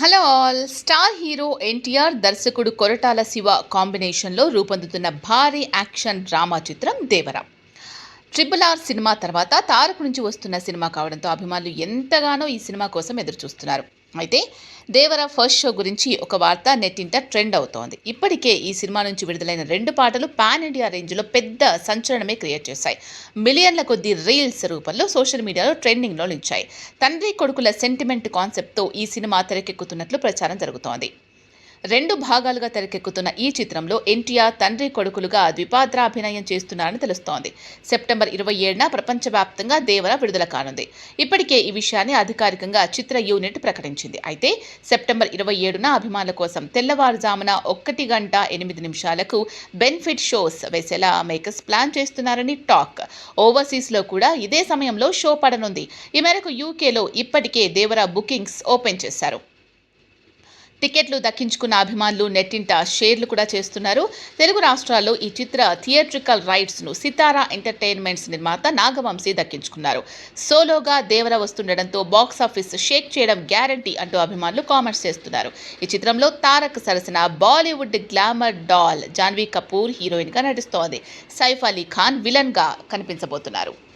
Hello all. Star hero N T R దర్శకుడు కొరటాల శివ కాంబినేషన్లో రూపొందుతున్న భారీ యాక్షన్ డ్రామా చిత్రం దేవర. ట్రిపుల్ ఆర్ సినిమా తర్వాత తారక్ నుంచి వస్తున్న సినిమా కావడంతో అభిమానులు ఎంతగానో ఈ సినిమా కోసం ఎదురు చూస్తున్నారు అయితే దేవర ఫస్ట్ షో గురించి ఒక వార్త నెట్టింట ట్రెండ్ అవుతోంది. ఇప్పటికే ఈ సినిమా నుంచి విడుదలైన రెండు పాటలు పాన్ ఇండియా రేంజ్లో పెద్ద సంచలనమే క్రియేట్ చేశాయి. మిలియన్ల కొద్ది రీల్స్ రూపంలో సోషల్ మీడియాలో ట్రెండింగ్లో నిలిచాయి. తండ్రి కొడుకుల సెంటిమెంట్ కాన్సెప్ట్తో ఈ సినిమా తెరకెక్కుతున్నట్లు ప్రచారం జరుగుతోంది. రెండు భాగాలుగా తెరకెక్కుతున్న ఈ చిత్రంలో ఎన్టీఆర్ తండ్రి కొడుకులుగా ద్విపాత్రాభినయం చేస్తున్నారని తెలుస్తోంది. సెప్టెంబర్ ఇరవై ఏడున ప్రపంచవ్యాప్తంగా దేవర విడుదల కానుంది. ఇప్పటికే ఈ విషయాన్ని అధికారికంగా చిత్ర యూనిట్ ప్రకటించింది. అయితే సెప్టెంబర్ ఇరవై ఏడున అభిమానుల కోసం తెల్లవారుజామున ఒక్కటి గంట ఎనిమిది నిమిషాలకు బెనిఫిట్ షోస్ వేసేలా మేకర్స్ ప్లాన్ చేస్తున్నారని టాక్. ఓవర్సీస్లో కూడా ఇదే సమయంలో షో పడనుంది. ఈ మేరకు యూకేలో ఇప్పటికే దేవర బుకింగ్స్ ఓపెన్ చేశారు. టికెట్లు దక్కించుకున్న అభిమానులు నెట్టింట షేర్లు కూడా చేస్తున్నారు. తెలుగు రాష్ట్రాల్లో ఈ చిత్ర థియేట్రికల్ రైట్స్ను సితారా ఎంటర్టైన్మెంట్స్ నిర్మాత నాగవంశీ దక్కించుకున్నారు. సోలోగా దేవర వస్తుండడంతో బాక్స్ ఆఫీస్ షేక్ చేయడం గ్యారంటీ అంటూ అభిమానులు కామెంట్స్ చేస్తున్నారు. ఈ చిత్రంలో తారక్ సరసన Bollywood glamour doll Janhvi Kapoor హీరోయిన్గా నటిస్తోంది. సైఫ్ అలీ ఖాన్ విలన్గా కనిపించబోతున్నారు.